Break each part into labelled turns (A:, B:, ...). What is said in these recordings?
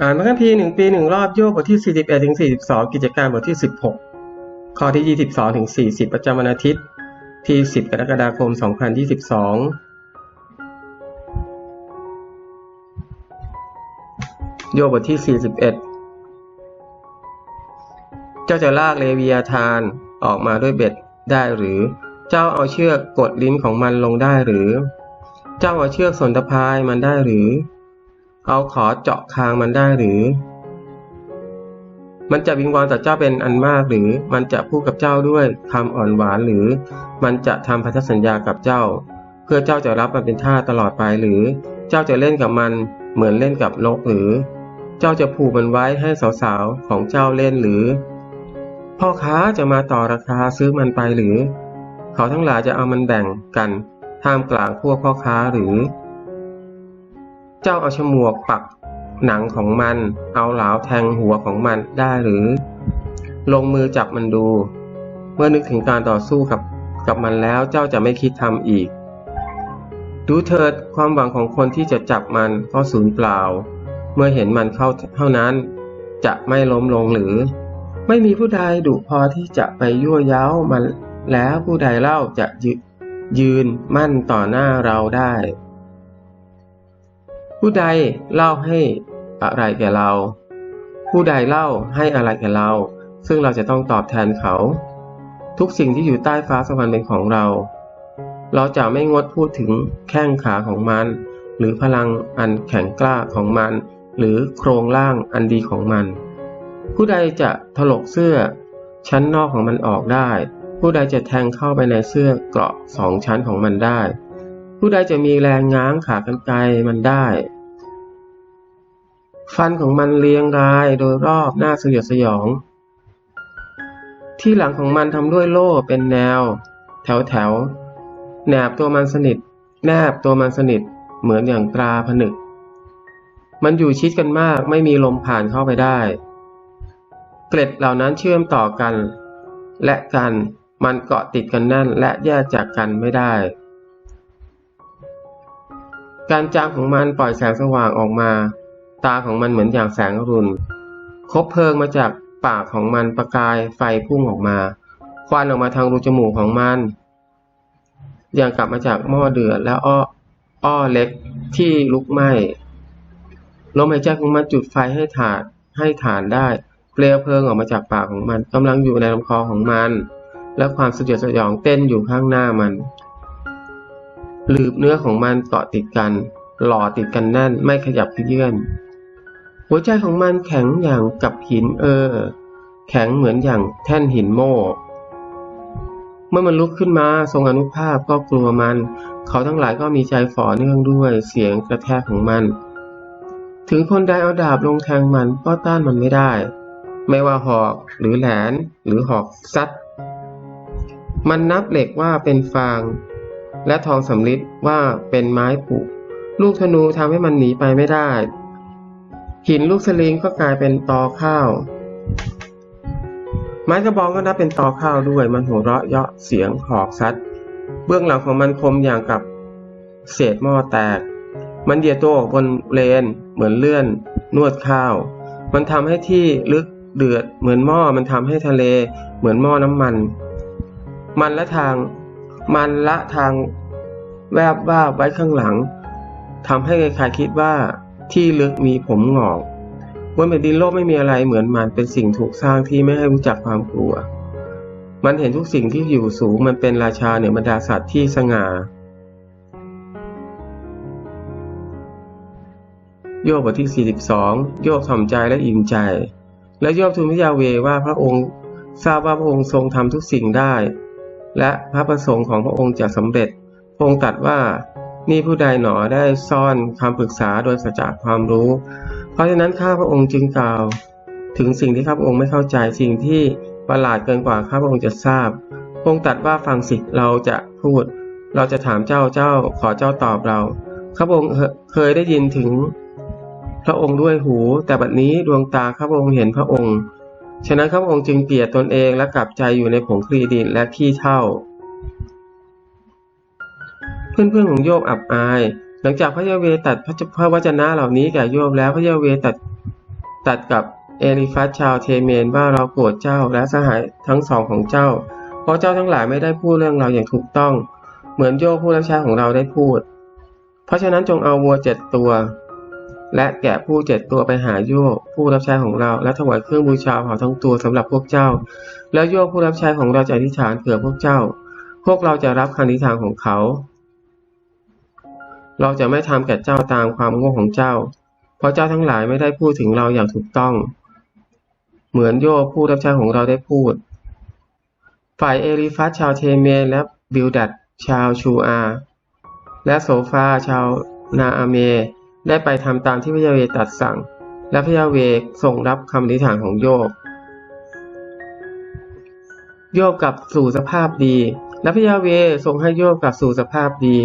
A: อ่านพระคัมภีร์หนึ่งปีหนึ่งรอบโยบบทที่ 41ถึง42 กิจการบทที่ 16 ข้อที่ 22ถึง40 ประจำวันอาทิตย์ ที่ 10 กรกฎาคม 2022 โยบบทที่ 41 เจ้าจะลากเลวียาธานออกมาด้วยเบ็ดได้หรือ เจ้าเอาเชือกกดลิ้นของมันลงได้หรือ เจ้าเอาเชือกสนตะพายมันได้หรือ เอาขอเจาะคางมันได้หรือ มันจะวิงวอนต่อเจ้าเป็นอันมากหรือ มันจะพูดกับเจ้าด้วยคำอ่อนหวานหรือ มันจะทำพันธสัญญากับเจ้า เพื่อเจ้าจะรับมันเป็นท่าตลอดไปหรือ เจ้าจะเล่นกับมันเหมือนเล่นกับนกหรือ เจ้าจะผูกมันไว้ให้สาวๆของเจ้าเล่นหรือ พ่อค้าจะมาต่อราคาซื้อมันไปหรือ เขาทั้งหลายจะเอามันแบ่งกันท่ามกลางพวกพ่อค้าหรือ เจ้าเอาฉมวกปักหนังของมัน เอาเหลาแทงหัวของมันได้หรือ ลงมือจับมันดู เมื่อนึกถึงการต่อสู้กับกับมันแล้วเจ้าจะไม่คิดทำอีก ดูเถิดความหวังของคนที่จะจับมันก็สูญเปล่า เมื่อเห็นมันเข้าเท่านั้น จะไม่ล้มลงหรือ ไม่มีผู้ใดดุพอที่จะไปยั่วย้ามันแล้วผู้ใดเล่าจะยยืนมั่นต่อหน้าเราได้ ผู้ใดเล่าให้อะไรแก่เรา ผู้ใดเล่าให้อะไรแก่เรา ซึ่งเราจะต้องตอบแทนเขา ทุกสิ่งที่อยู่ใต้ฟ้าสวรรค์เป็นของเรา เราจะไม่งดพูดถึงแข้งขาของมัน หรือพลังอันแข็งกล้าของมัน หรือโครงร่างอันดีของมัน ผู้ใดจะถลกเสื้อ ชั้นนอกของมันออกได้ ผู้ใดจะแทงเข้าไปในเสื้อเกราะสองชั้นของมันได้ ผู้ใดจะมีแรงง้างขากรรไกรมันได้ ฟันของมันเรียงรายโดยรอบหน้าสยดสยอง ที่หลังของมันทำด้วยโล่เป็นแนว แถวแถวๆแนบตัวมันสนิท แนบตัวมันสนิท เหมือนอย่างตราผนึก มันอยู่ชิดกันมากไม่มีลมผ่านเข้าไปได้ เกล็ดเหล่านั้นเชื่อมต่อกัน และกันมันเกาะติดกันแน่นและแยกจากกันไม่ได้ การจามของมันปล่อยแสงสว่างออกมา ตาของมันเหมือนอย่างแสงอรุณคบเพลิงมาจากปากของมันประกายไฟพุ่งออกมา ควันออกมาทางรูจมูกของมัน อย่างกลับมาจากหม้อเดือดและอ้ออ้อเล็กที่ลุกไหม้ลมหายใจของมันจุดไฟให้ถาดให้ฐานได้ เปลวเพลิงออกมาจากปากของมันกำลังอยู่ในลำคอของมัน และความสยดสยองเต้นอยู่ข้างหน้ามันหลืบเนื้อของมันเกาะติดกัน หล่อติดกันแน่นไม่ขยับขยื่น หัวใจของมันแข็งอย่างกับหินเออ แข็งเหมือนอย่างแท่นหินโม่เมื่อมันลุกขึ้นมาทรงอนุภาพก็กลัวมัน เขาทั้งหลายก็มีใจฝ่อเนื่องด้วยเสียงกระแทกของมัน ถึงคนใดเอาดาบลงแทงมันก็ต้านมันไม่ได้ ไม่ว่าหอกหรือแหลนหรือหอกซัดมันนับเหล็กว่าเป็นฟาง และทองสำริดว่าเป็นไม้ผุลูกธนูทำให้มันหนีไปไม่ได้ หินลูกสลิงก็กลายเป็นตอข้าว ไม้กระบองก็นับเป็นตอข้าวด้วยมันหัวเราะเยาะเสียงหอกซัด เบื้องหลังของมันคมอย่างกับเศษหม้อแตก มันเหยียดตัวออกบนเลนเหมือนเลื่อน นวดข้าว มันทำให้ที่ลึกเดือดเหมือนหม้อมันทำให้ทะเลเหมือนหม้อน้ำมัน มันละทางมันละทางแวบว่าบไว้ข้างหลังทำให้ใครๆคิดว่า ที่ลึกมีผมหงอกบนแผ่นดินโลกไม่มีอะไรเหมือนมันเป็นสิ่งถูกสร้างที่ไม่ให้รู้จักความกลัว มันเห็นทุกสิ่งที่อยู่สูงมันเป็นราชาเหนือบรรดาสัตว์ที่สง่าโยบบทที่ 42 โยบถ่อมใจและอิ่มใจ และโยบทูลพระยาเวว่าพระองค์ทราบว่าพระองค์ทรงทำทุกสิ่งได้ และพระประสงค์ของพระองค์จะสำเร็จ พระองค์ตรัสว่า นี่ผู้ใดหนอได้ซ่อนคำปรึกษาโดยสัจจความรู้ เพราะฉะนั้นข้าพระองค์จึงกล่าว ถึงสิ่งที่ข้าพระองค์ไม่เข้าใจสิ่งที่ประหลาดเกินกว่าข้าพระองค์จะทราบพระองค์ตรัสว่าฟังสิเราจะพูด เราจะถามเจ้าเจ้าขอเจ้าตอบเราข้าพระองค์เคยได้ยินถึงพระองค์ด้วยหู แต่บัดนี้ดวงตาข้าพระองค์เห็นพระองค์ ฉะนั้นข้าพระองค์จึงเกลียดตนเองและกลับใจอยู่ในผงคลีดินและขี้เถ้า เพื่อนๆของโยบอับอาย หลังจากพระยาเวตัดพระพระวจนะเหล่านี้แก่โยบแล้วพระยาเวตัดตัดกับเอลิฟัสชาวเทเมนว่าเราโกรธเจ้าและสหายทั้งสองของเจ้า เพราะเจ้าทั้งหลายไม่ได้พูดเรื่องเราอย่างถูกต้อง เหมือนโยบผู้รับใช้ของเราได้พูด เพราะฉะนั้นจงเอาวัวเจ็ดตัว และแกะผู้เจ็ดตัวไปหาโยกผู้รับใช้ของเราและถวายเครื่องบูชาเผาทั้งตัวสำหรับพวกเจ้า แล้วโยกผู้รับใช้ของเราจะอธิษฐานเผื่อพวกเจ้า พวกเราจะรับคำอธิษฐานของเขา เราจะไม่ทำแก่เจ้าตามความโง่ของเจ้า เพราะเจ้าทั้งหลายไม่ได้พูดถึงเราอย่างถูกต้อง เหมือนโยบผู้รับใช้ของเราได้พูด ฝ่ายเอลิฟัสชาวเทเมนและบิลดัดชาวชูอา และโซฟาชาวนาอาเม ได้ไปทำตามที่พระยาเวตรัสสั่ง และพระยาเวทรงรับคำอธิษฐานของโยบโยบกลับสู่สภาพดี และพระยาเวทรงให้โยบกลับสู่สภาพดี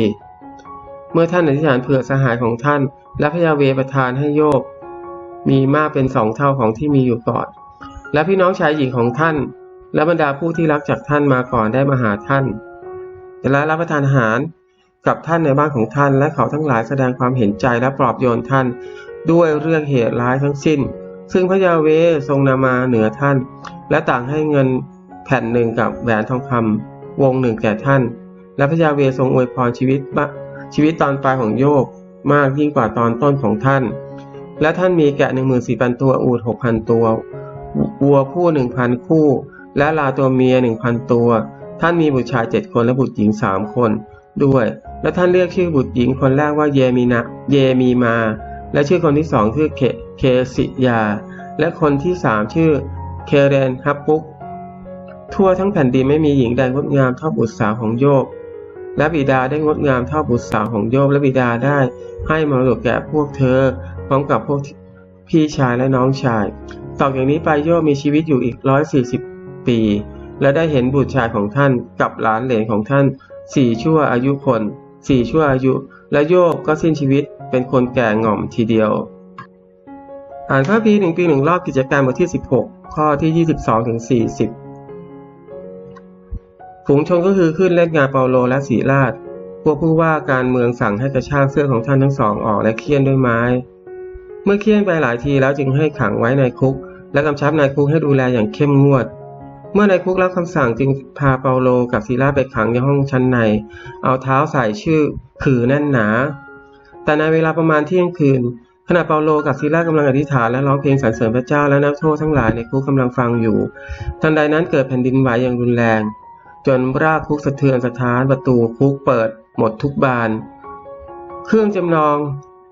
A: เมื่อท่านอธิษฐานเผื่อสหายของท่าน และพระยาเวประทานให้โยบมีมากเป็นสองเท่าของที่มีอยู่ก่อน และพี่น้องชายหญิงของท่าน และบรรดาผู้ที่รักจากท่านมาก่อนได้มาหาท่านและรับประทานอาหารกับท่านในบ้านของท่าน และเขาทั้งหลายแสดงความเห็นใจและปลอบโยนท่าน ด้วยเรื่องเหตุร้ายทั้งสิ้น ซึ่งพระยาเวทรงนำมาเหนือท่าน และต่างให้เงินแผ่นหนึ่งกับแหวนทองคำวงหนึ่งแก่ท่าน และพระยาเวทรงอวยพรชีวิตบะ ชีวิตตอนปลายของโยบมากยิ่งกว่าตอนต้นของท่าน และท่านมีแกะหนึ่งหมื่นสี่พันตัวอูฐหกพันตัว วัวผู้หนึ่งพันคู่ และลาตัวเมียหนึ่งพันตัว ท่านมีบุตรชายเจ็ดคนและบุตรหญิงสามคน ด้วย และท่านเรียกชื่อบุตรหญิงคนแรกว่าเยมีนะเยมีมา และชื่อคนที่สองคือเคเคสิยา และคนที่สามชื่อเคเรนฮับปุกทั่วทั้งแผ่นดินไม่มีหญิงใดงดงามเท่าบุตรสาวของโยบ และบิดาได้งดงามเท่าบุตรสาวของโยบและบิดาได้ให้มรดกแก่พวกเธอ พร้อมกับพวกพี่ชายและน้องชาย ต่อจากนี้ไปโยบมีชีวิตอยู่อีกร้อยสี่สิบปี และได้เห็นบุตรชายของท่านกับหลานเหลนของท่านสี่ชั่วอายุคนสี่ชั่วอายุ และโยบก็สิ้นชีวิตเป็นคนแก่ง่อมทีเดียว อ่านพระพีหนึ่งปีหนึ่งรอบกิจการบทที่ 16 ข้อที่ 22ถึง40 ฝูงชนก็คือขึ้นเล่นงานเปาโลและสีลาดพวกผู้ว่าการเมืองสั่งให้กระชากเสื้อของท่านทั้งสองออกและเคี่ยนด้วยไม้ เมื่อเคี่ยนไปหลายทีแล้วจึงให้ขังไว้ในคุก และกำชับนายคุกให้ดูแลอย่างเข้มงวด เมื่อนายคุกรับคำสั่งจึงพาเปาโลกับซีลาไปขังในห้องชั้นใน เอาเท้าใส่ชื่อขือแน่นหนา แต่ในเวลาประมาณเที่ยงคืนขณะเปาโลกับซีลากำลังอธิษฐานและร้องเพลงสรรเสริญพระเจ้าและนักโทษทั้งหลายในคุกกำลังฟังอยู่ ทันใดนั้นเกิดแผ่นดินไหวอย่างรุนแรง จนรากคุกสะเทือนสถานประตูคุกเปิดหมดทุกบาน เครื่องจำลอง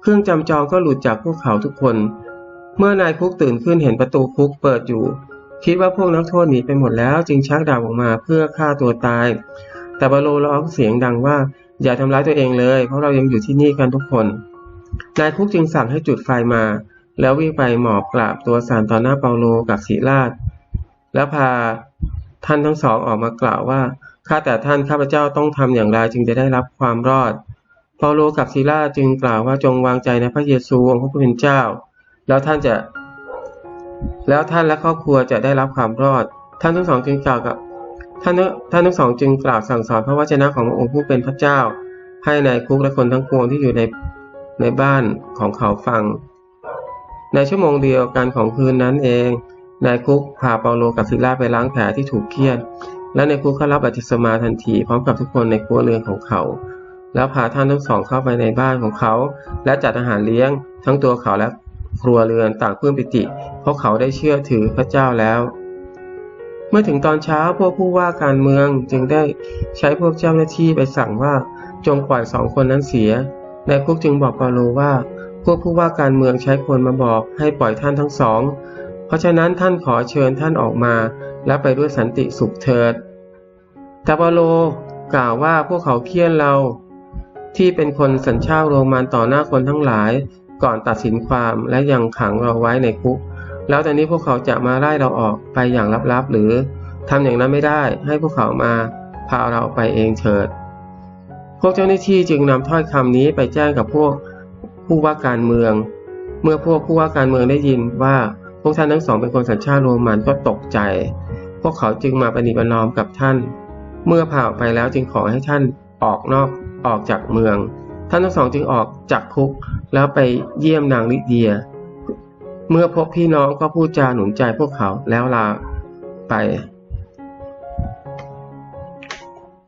A: เครื่องจำจองก็หลุดจากพวกเขาทุกคน เมื่อนายคุกตื่นขึ้นเห็นประตูคุกเปิดอยู่ คิดว่าพวกนักโทษหนีไปหมดแล้วจึงชักดาบออกมาเพื่อฆ่าตัวตาย แต่เปาโลร้องเสียงดังว่าอย่าทำร้ายตัวเองเลย เพราะเรายังอยู่ที่นี่กันทุกคน นายคุกจึงสั่งให้จุดไฟมา แล้ววิ่งไปหมอบกราบตัวสารต่อหน้าเปาโลกับสีลาดแล้วพา ท่านทั้งสองออกมากล่าวว่า ข้าแต่ท่านข้าพเจ้าต้องทำอย่างไรจึงจะได้รับความรอด เปาโลกับซีลาจึงกล่าวว่าจงวางใจในพระเยซูองค์พระผู้เป็นเจ้า แล้วท่านจะ แล้วท่านและครอบครัวจะได้รับความรอด ท่านทั้งสองจึงกล่าวกับ ท่านท่านทั้งสองจึงกล่าวสั่งสอนพระวจนะขององค์ผู้เป็นพระเจ้า ให้ในายคุกและคนทั้งปวงที่อยู่ในในบ้านของเขาฟัง ในชั่วโมงเดียวกันของคืนนั้นเอง นายคุกพาเปาโลกับซิล่าไปล้างแผลที่ถูกเคี่ยน และในคุกก็รับบัติศมาทันทีพร้อมกับทุกคนในครัวเรือนของเขา แล้วพาท่านทั้งสองเข้าไปในบ้านของเขา และจัดอาหารเลี้ยง ทั้งตัวเขาและครัวเรือนต่างเพื่อปิติ เพราะเขาได้เชื่อถือพระเจ้าแล้ว เมื่อถึงตอนเช้าพวกผู้ว่าการเมืองจึงได้ใช้พวกเจ้าหน้าที่ไปสั่งว่าจงปล่อยสองคนนั้นเสีย นายคุกจึงบอกเปาโลว่า พวกผู้ว่าการเมืองใช้คนมาบอกให้ปล่อยท่านทั้งสอง เพราะฉะนั้นท่านขอเชิญท่านออกมา และไปด้วยสันติสุขเถิดแต่เปาโลกล่าวว่าพวกเขาเคี่ยนเรา ที่เป็นคนสัญชาติโรมันต่อหน้าคนทั้งหลาย ก่อนตัดสินความและยังขังเราไว้ในคุก แล้วตอนนี้พวกเขาจะมาไล่เราออกไปอย่างลับๆหรือทำอย่างนั้นไม่ได้ให้พวกเขามาพาเราไปเองเถิด พวกเจ้าหน้าที่จึงนำถ้อยคำนี้ไปแจ้งกับพวกผู้ว่าการเมือง เมื่อพวกผู้ว่าการเมืองได้ยินว่า วกท่านทั้งสองเป็นคนสัญชาติโรมันก็ตกใจ พวกเขาจึงมาปฏิบัตินอมกับท่าน เมื่อผ่าออกไปแล้วจึงขอให้ท่านออกนอกออกจากเมือง ท่านทั้งสองจึงออกจากคุกแล้วไปเยี่ยมนางลิเดีย เมื่อพบพี่น้องก็พูดจาหนุนใจพวกเขาแล้วลาไป